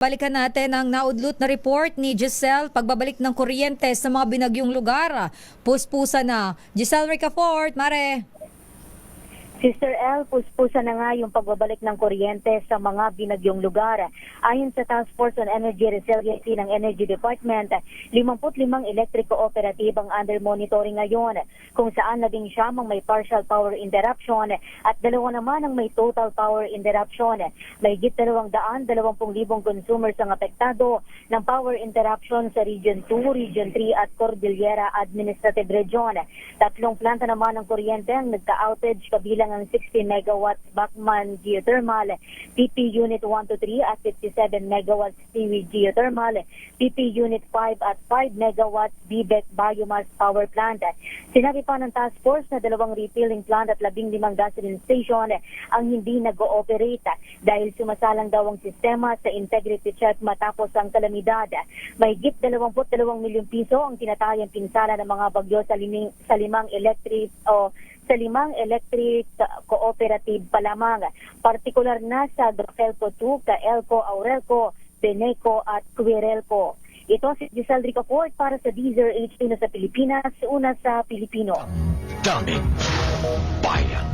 Balikan natin ang naudlut na report ni Giselle pagbabalik ng kuryente sa mga binagyong lugar. Puspusa na. Giselle Ricafort, Mare. Sister L, puspusa na nga yung pagbabalik ng kuryente sa mga binagyong lugar. Ayon sa Task Force on Energy Resiliency ng Energy Department, 55 electric cooperative ang under monitoring ngayon, kung saan labing siyam may partial power interruption at dalawa naman ang may total power interruption. May higit 220,000 consumers ang apektado ng power interruption sa Region 2, Region 3 at Cordillera Administrative Region. Tatlong planta naman ng kuryente ang nagka-outage kabilang ang 60 megawatts Bachman Geothermal, PP Unit 1 to 3 at 57 megawatts Seaweed Geothermal, PP Unit 5 at 5 megawatts BBEC Biomass Power Plant. Sinabi pa ng task force na dalawang refilling plant at labing limang gasoline station ang hindi nag-ooperate dahil sumasalang daw ang sistema sa integrity check matapos ang kalamidad. May git 22 milyong piso ang tinatayang pinsala ng mga bagyo sa, liming, sa limang electric o sa limang electric cooperative pa lamang, partikular na sa Grofelco 2, Kaelco, Aurelco, Beneco at Quirelco. Ito si Giselle Ricafort para sa Deezer H2 na sa Pilipinas, una sa Pilipino. Daming bayan.